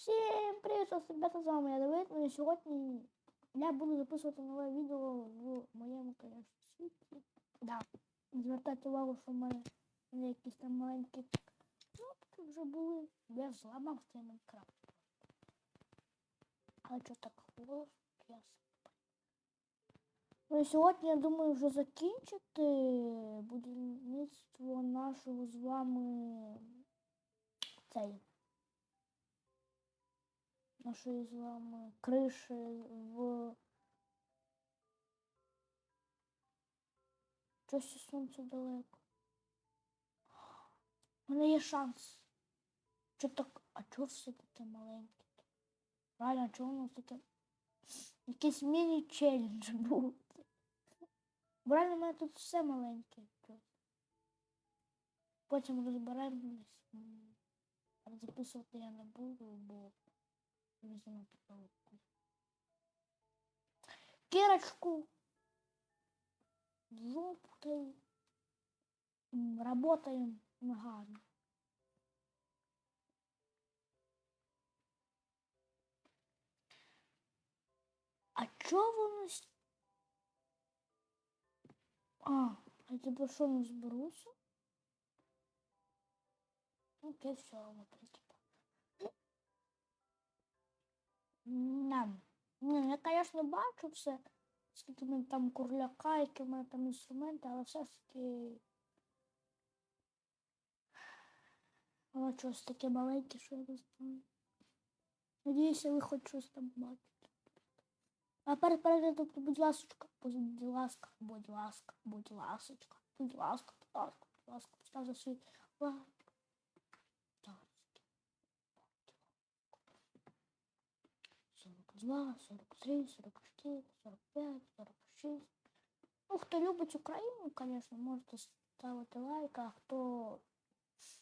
Всім привіт, вас, ребята, з вами я Давид. Ну і сьогодні я буду записувати нове відео в моєму, світі. Да. Звертайте увагу, що в мене якісь там маленькі кнопки вже були. Я зламав цей Майнкрафт. Але що так холодно, я сам. Ну і сьогодні, я думаю, вже закінчити будівництво нашого з вами цей нашої з вами криші в щось сонце далеко. У мене є шанс. Чо так, а чого все таке маленьке? Правильно, чого воно таке? Якийсь міні-челендж був. Реально, у мене тут все маленьке. Потім розберемось. Записувати я не буду, бо Візьмемо палку. Кирочку. Жопкой. М, Работаем ногами. А чё воно... с- А, а типа що не зберуся? Окей, все, вот типа. Нам. Я, звісно, бачу все, скільки мене там курляка, які в мене там інструменти, але все ж таки. Воно щось таке маленьке, що я не знаю. Надіюся, ви хоч щось там бачите. А перед переглядом, будь ласочка, будь ласка, будь ласка, будь ласочка, будь ласка, будь ласка, будь ласка, ставте свій лайк. Сорок два, сорок три, сорок чотири, сорок п'ять, сорок шість. Ну, хто любить Україну, звісно, можете ставити лайк, а хто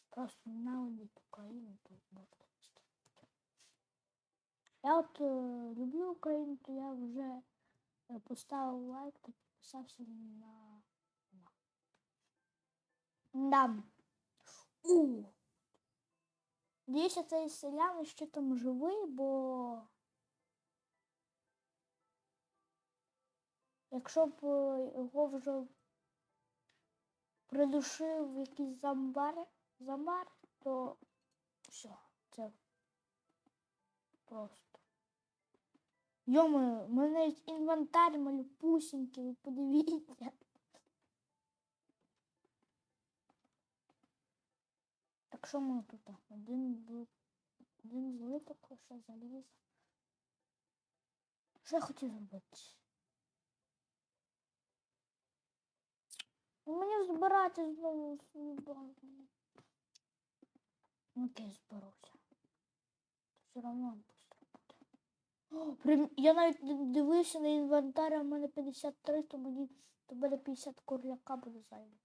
просто ненавидить Україну, то можете не ставити. Я от е, люблю Україну, то я вже е, поставив лайк та підписався на. Да. У. Надіюся, цей селян ще там живий, бо якщо б е, його вже придушив якийсь зомбар, зомбар, то все, це просто. Йоми, у мене навіть інвентар малюпусінький, ви подивіться. Так що ми тут? Один бл- один злиток лише заліз. Що я хотів зробити? Мені збирати знову свою банку. Ну, Окей, зберуся. Все одно быстро буде. О, прям- Я навіть дивився на інвентар, а в мене 53, то мені то буде 50 курляка буде зайве.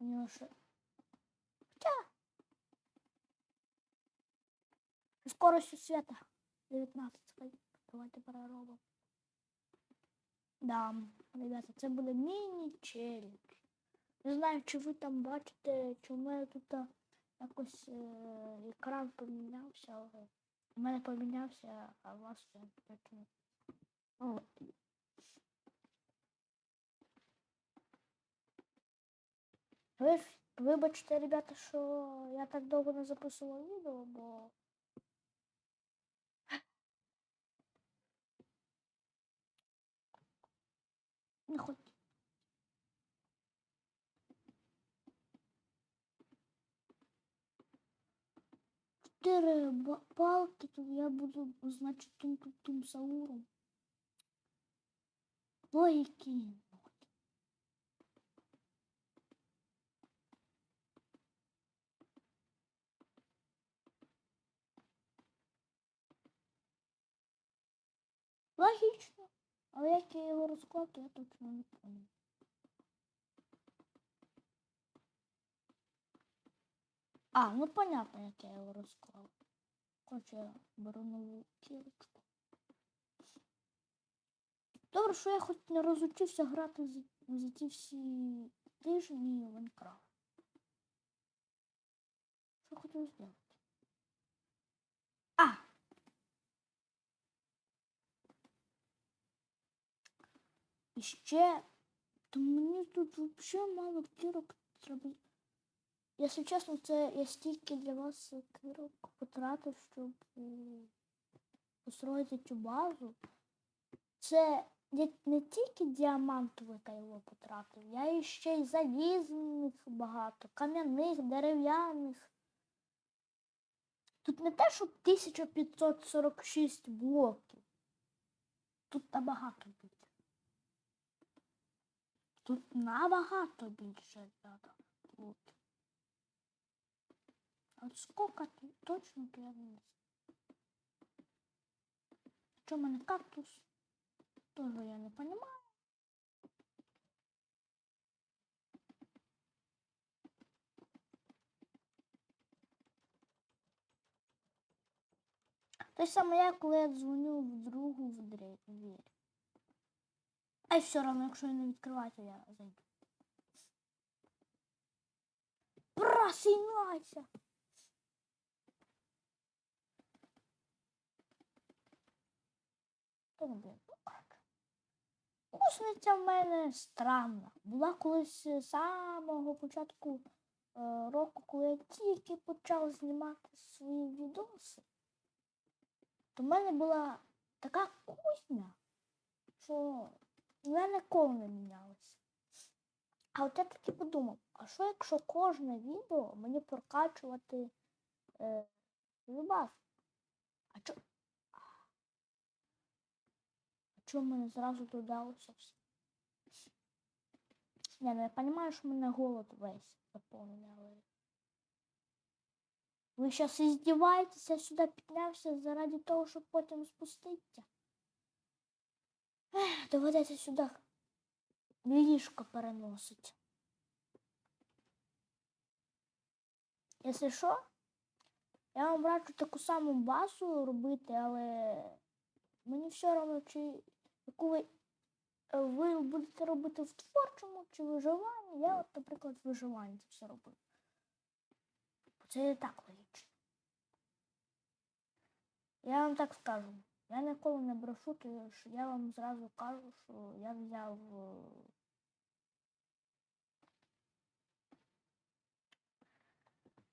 Нього ще. Хоча. Скоростю света 19 секунд. Давайте переробимо. Да, ребята, це буде міні-челендж. Не знаю, чи ви там бачите, чи в мене тут а, якось е, екран помінявся, але у мене помінявся, а у вас точно. Ви вибачте, ребята, що я так довго не записував відео, бо 4 палки, то я буду значить тим тим, тим сауром. Логіки. Логічно, але як я його розкладу, я точно не пам'ятаю. А, ну понятно, як я його розклав. Короче, я беру нову кілочку. Добре, що я хоч не розучився грати за, за ті всі тижні в Майнкрафт. хотів зробити? А! І ще, то мені тут взагалі мало кірок треба. Якщо чесно, це я стільки для вас кірок потратив, щоб е, построїти цю базу. Це не тільки діамантове кайло потратив, я ще й залізних багато, кам'яних, дерев'яних. Тут не те, що 1546 блоків. Тут набагато більше. Тут набагато більше блоків. А сколько тут точно то я не знаю. Що кактус? Тоже я не понимаю. Те ж саме я, коли я дзвоню в другу в двері. А й все одно, якщо я не відкриваю, то я зайду. Просинайся! Та ну, блін, ну як? Кусниця в мене странна. Була колись з самого початку е, року, коли я тільки почав знімати свої відоси, то в мене була така кузня, що вона ніколи не мінялася. А от я таки подумав, а що якщо кожне відео мені прокачувати е, любов? А чо? Чого мене зразу додалося все? Не, ну я розумію, що мене голод весь заповнений, але. Ви зараз іздіваєтеся, я сюди піднявся заради того, щоб потім спуститися. Ех, доведеться сюди ліжко переносить. Якщо що, я вам раджу таку саму базу робити, але мені все одно, чи яку ви, е, ви будете робити в творчому чи виживанні. Я, от, наприклад, в виживанні це все роблю. Це і так логічно. Я вам так скажу. Я ніколи не брешу, тому що я вам зразу кажу, що я взяв е,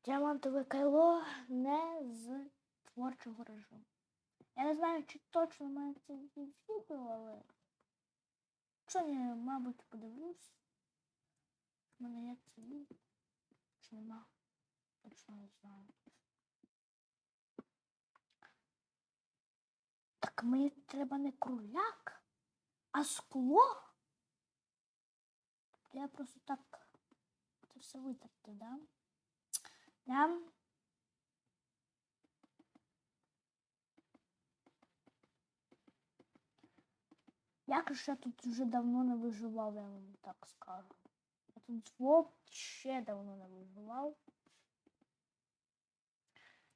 діамантове кайло не з творчого режиму. Я не знаю, чи точно мене це є відео, але що я, мабуть, подивлюсь. У мене є це відео. Чи нема? Точно не знаю. Так мені треба не кругляк, а скло. Я просто так це все витерти, да? Да? Як же я тут вже давно не виживав, я вам так скажу. Я тут взагалі давно не виживав.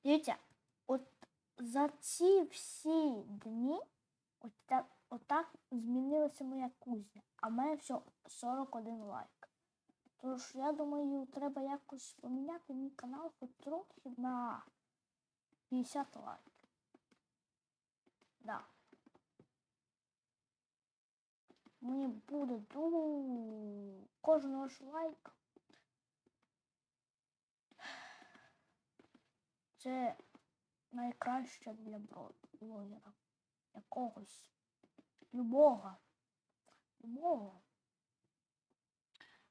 Дивіться, от за ці всі дні от так, отак змінилася моя кузня, а в мене все 41 лайк. Тож, я думаю, треба якось поміняти мій канал хоч трохи на 50 лайків. Да. Мені буде дуже ж лайк. Це найкраще для блогера. Якогось. Любого. Любого.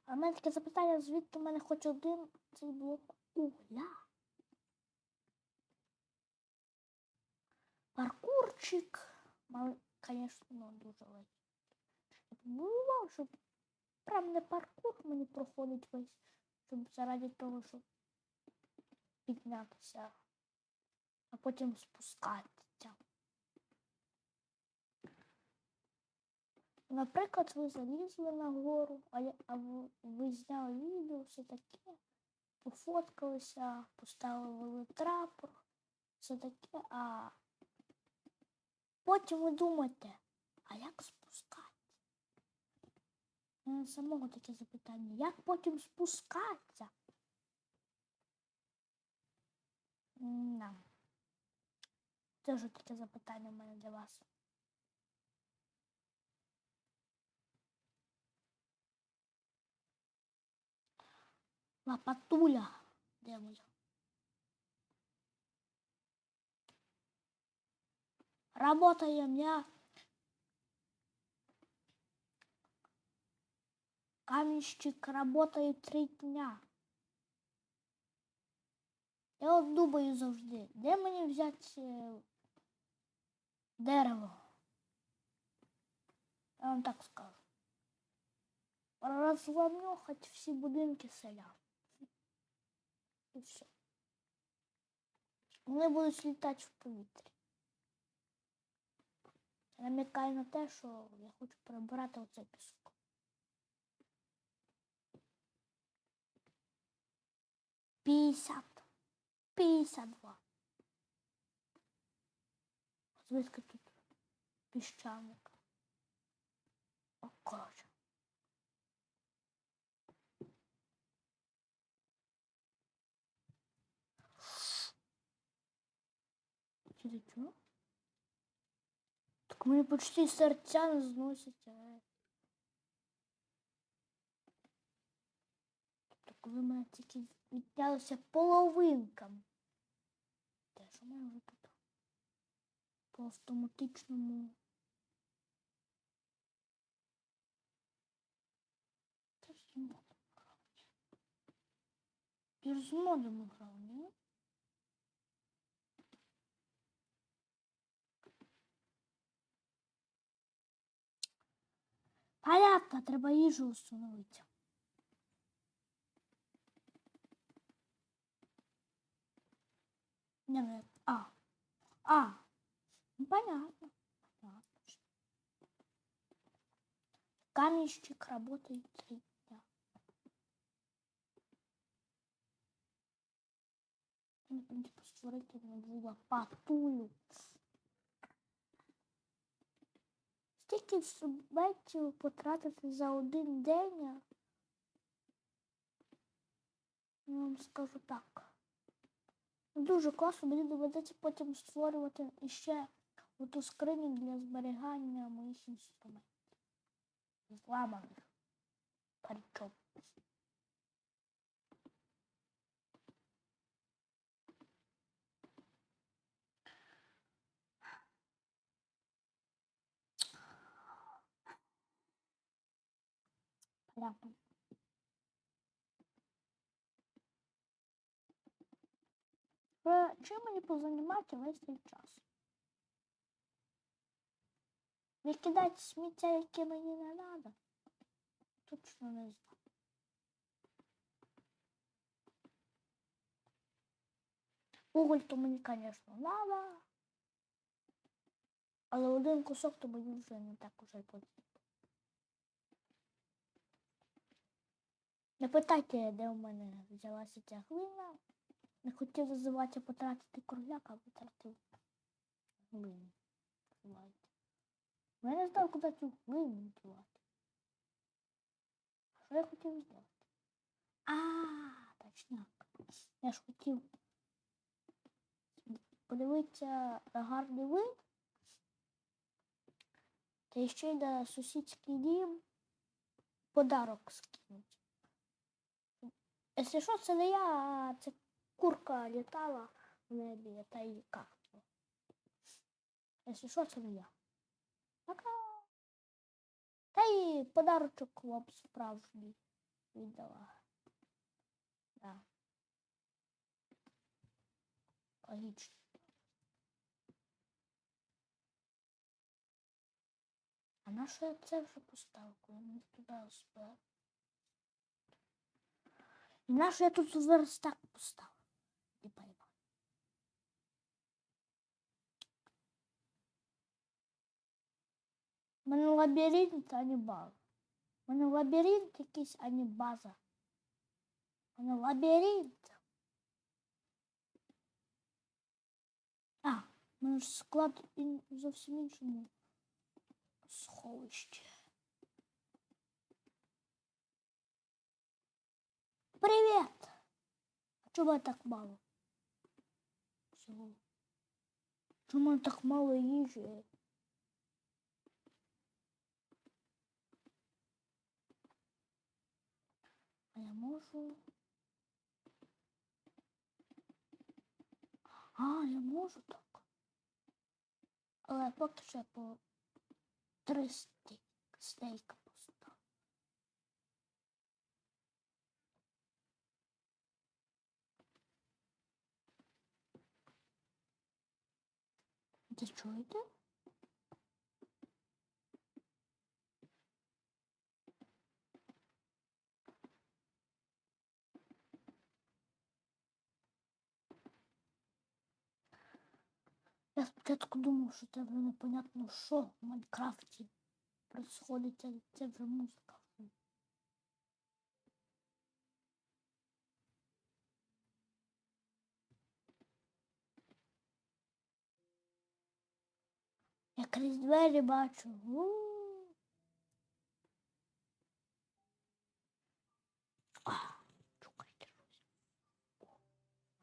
А в мене таке запитання, звідки в мене хоч один цей блок угля. Паркурчик. Мали, звісно, дуже легкий. Бував, щоб прям не паркур мені проходить весь, щоб заради того, щоб піднятися, а потім спускатися. Наприклад, ви залізли на гору, а, я, а ви, ви зняли відео, все таке, пофоткалися, поставили трапор, все таке, а потім ви думаєте, а як спускати? Ну, самого таке запитання. Як потім спускатися? Да. Це вже таке запитання в мене для вас. Лапатуля, де моя? Работаем, я. Каменщик работает три дня. Я от думаю завжди, де мені взяти е, дерево? Я вам так скажу. Розламню хоч всі будинки селян. І все. Вони будуть літати в повітрі. Намікаю на те, що я хочу прибирати оцей пісок. П'ятдесят. П'ятдесят два. Звідки тут піщаник? О, коротше. Чи ти чого? Так мені почти серця не зносяться. е. Тобто, коли мене тільки віднялося половинкам. Те, що в мене вже по автоматичному. Та з модом грав. Я ж грав, ні? Понятно, треба їжу установити. Не, а, а, ну, понятно, понятно. Каменщик работает три дня. Ну, принципе, створити нову лопатулю. Стільки субвенцій потратити за один день. Я вам скажу так. Дуже класно, мені доведеться потім створювати іще оту скриню для зберігання моїх інструментів. Зламаних. Причому. Понятно. Чим мені позанімати весь цей час? Викидати сміття, яке мені не треба? Точно не знаю. Уголь то мені, звісно, треба. Але один кусок то мені вже не так уже потрібно. Не питайте, де у мене взялася ця глина. Не хотів зазивати потратити кругляк, а витратив глину. Я не знав, куди цю глину дівати. Що я хотів зробити? А, точняк. Я ж хотів подивитися на гарний вид. Та ще й на сусідський дім подарок скинуть. Якщо що, це не я, а це курка літала в небі, та й кахнула. Якщо що, це не я. Пока. Та й подарочок вам справжній віддала. Да. Логічно. А на що я це вже поставив, коли мені туди спав? І на я тут верстак поставив? Не пойму. У мене лабіринт, а не база. У мене лабіринт якийсь, а не база. У мене лабіринт. А, у мене ж склад зовсім іншому сховищі. Привіт! А чого так мало? Всього. Чому так мало їжі? А я можу. А, я можу так. Але поки що по три стейк, стейка Ви чуєте? Я спочатку думав, що це вже непонятно що в Майнкрафті происходить, але це вже музика. Я крізь двері бачу. Чухайте.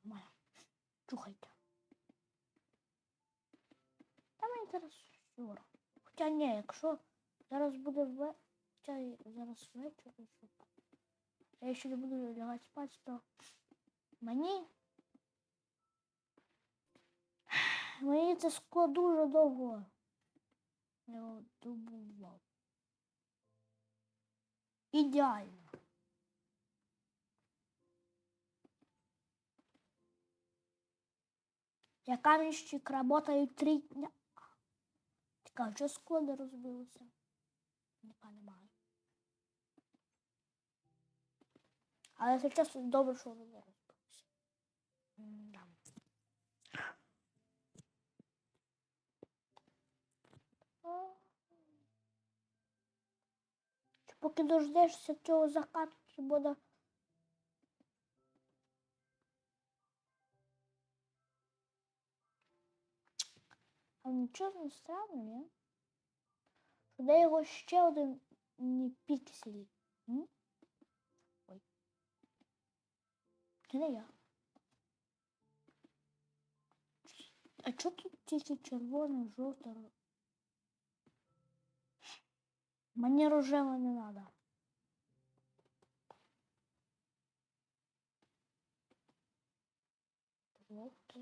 О, Чухайте. Та мені зараз все. Хоча ні, якщо зараз буде ве... Хоча зараз вечір, я ще не буду лягати спати, то мені мені це скло дуже довго не добував. Ідеально. Я каменщик работаю три дня. Цікаво, що скло не розбилося? Ніка немає. Але чесно добре, що воно не розбилося. М-да. О. Чи Поки дождешся цього закату, це буде А нічого не странно, ні? Що де його ще один не піксель? Ой. Це не я. А чого тут тільки червоне, жовте? Мені рожеве не треба. Жовте,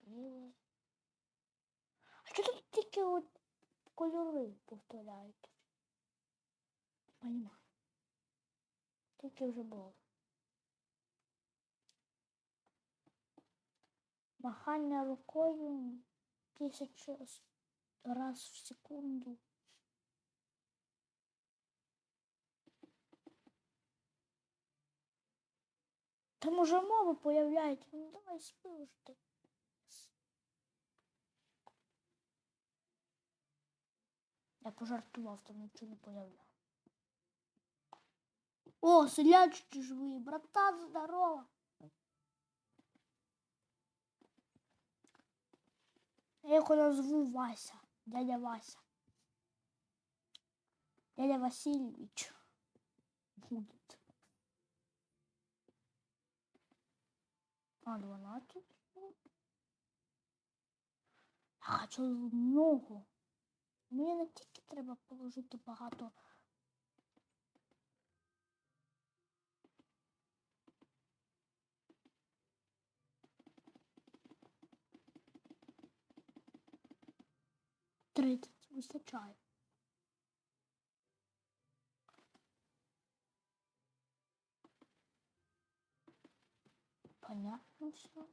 біле. А що тут тільки от кольори повторяють? Понимаю. Тільки вже було. Махання рукою тисячу раз в секунду. Там уже мови появляються. Ну давай спи вже ти. Я пожартував, там нічого не появляв. О, селячки живі, братан, здорово. Я його назву Вася, дядя Вася. Дядя Васильевич А, 12. А, хочу много. Мені не тільки треба положити багато. Тридцять вистачає. Понятно все.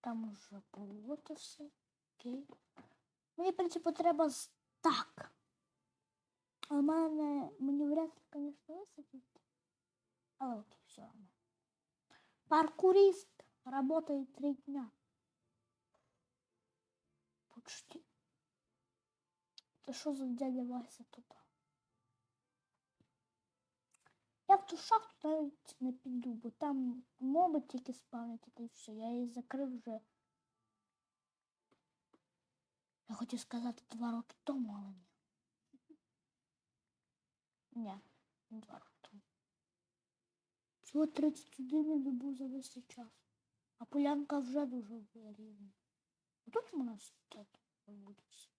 Там уже було. Окей. Мені, в принципі, треба так. А в мене мені вряд ли, звісно, висадить. Але окей, все равно. Паркурист работает три дня. Почти. Це що за дядя Вася тут? Я в ту шахту навіть не піду, бо там моби тільки спавнять, й все. Я її закрив вже. Я хотів сказати два роки тому, але ні. Ні, не два роки тому. Всього 31 я добув за весь цей час. А полянка вже дуже рівна. Тут у нас вулиці.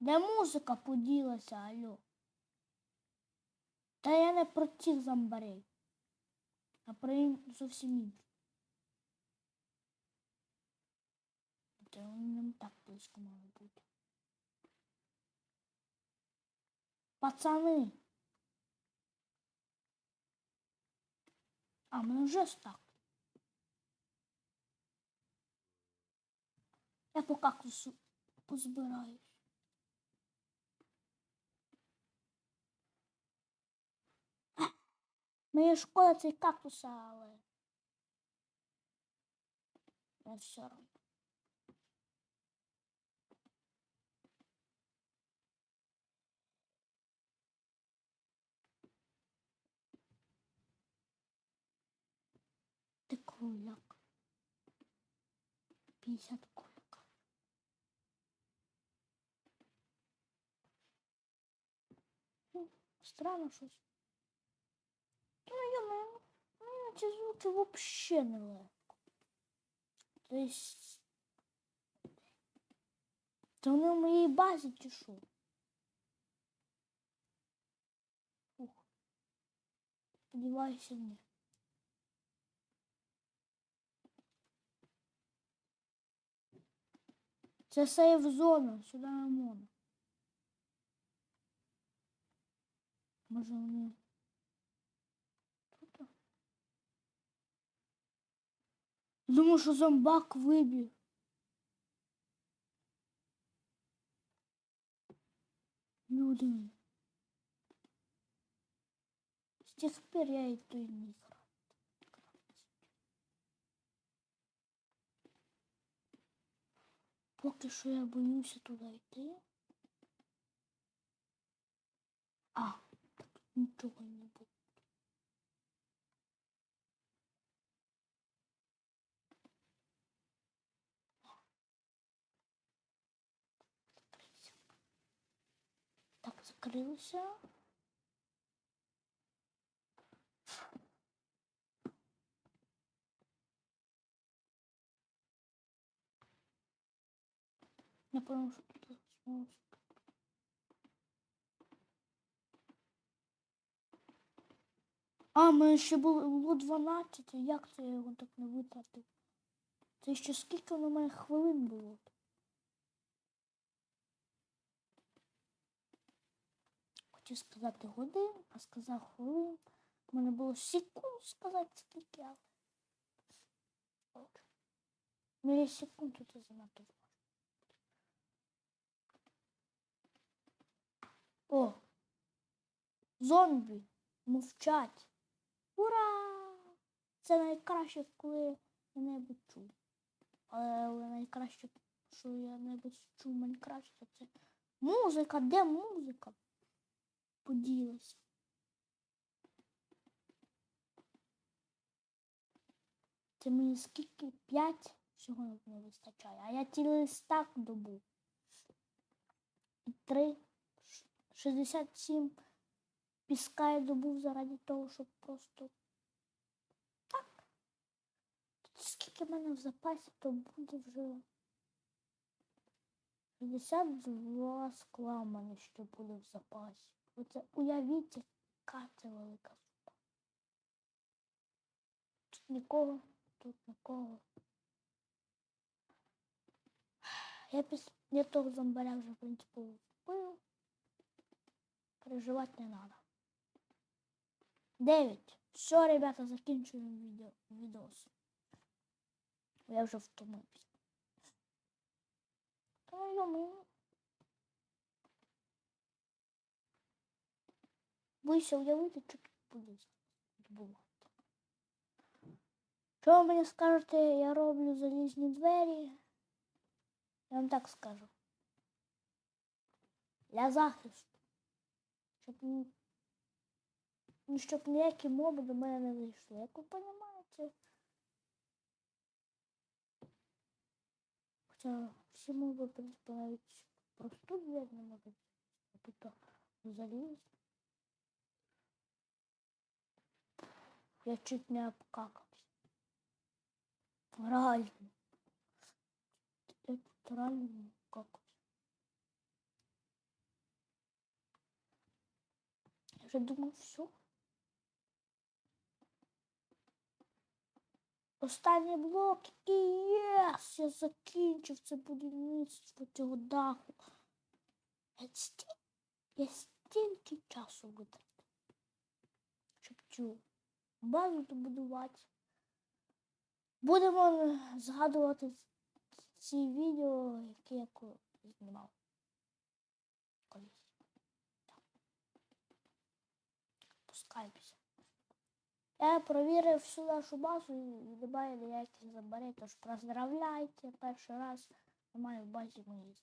Де музика поділася, алло? Та я не про тих зомбарей, а про зовсім інших. Та вони не так близько мали бути. Пацани. А, мене вже стак. Я по кактусу позбираюсь. Мені шкода цей кактуса, але. Не все одно. Ти кругляк. 50 кульок. Ну, Странно щось. Ну, я ну, ці звуки вообще не легко. То есть... То вони в моїй базі чи що? Ух. Сподіваюся, ні. Це сейф зона, сюди не можна. Може вони. Думаю, що зомбак вибіг. Люди. З тих пір я і той не грав. Поки що я боюся туди йти. А, так нічого не буде. Так, закрилося. Напевно, що тут заснулося. А, ми ще було, було 12, як це я його так не витратив? Це ще скільки на мене хвилин було? Хотів сказати годин, а сказав хвилин. У мене було секунд сказати скільки, але. От. Мілісекунд це занадто важко. О! Зомбі мовчать. Ура! Це найкраще, коли я небудь чув. Але найкраще, що я небудь чув Майнкрафті, то це музика, де музика? Поділася. Це мені скільки? П'ять всього не вистачає. А я цілий стак добув. І три. ш- 67 піска я добув заради того, щоб просто. Так. Тут скільки в мене в запасі, то буде вже. 62 скла в мене ще буде в запасі. Оце уявіть, яка це велика сума. Тут нікого, тут нікого. Я після я того зомбаря вже, в принципі, вбив. Переживати не треба. Дев'ять. Все, ребята, закінчуємо відео, відос. Я вже втомився. Та йому. Боюся уявити, що тут буде відбувати. Що ви мені скажете, я роблю залізні двері? Я вам так скажу. Для захисту. Щоб, ну, щоб ніякі моби до мене не зайшли. Як ви розумієте? Хоча всі моби, в принципі, навіть просту двері не можуть. Тобто заліз. Я чуть не обкакався. Реально. Это реально как. Я вже думав, все. Останній блок і єс! Я закінчив це будівництво цього даху. Я, сті... я стільки часу витратив, щоб цю базу добудувати. Будемо згадувати ці відео, які я знімав колись. Так. Я провірив всю нашу базу і немає ніяких забарей, тож поздравляйте, перший раз немає в базі моїй.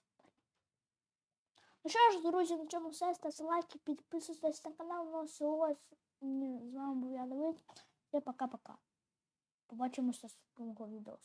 Ну що ж, друзі, на цьому все. Ставте лайки, підписуйтесь на канал. Ну, сьогодні з вами був я Давид. І пока-пока. Побачимося з другого відео.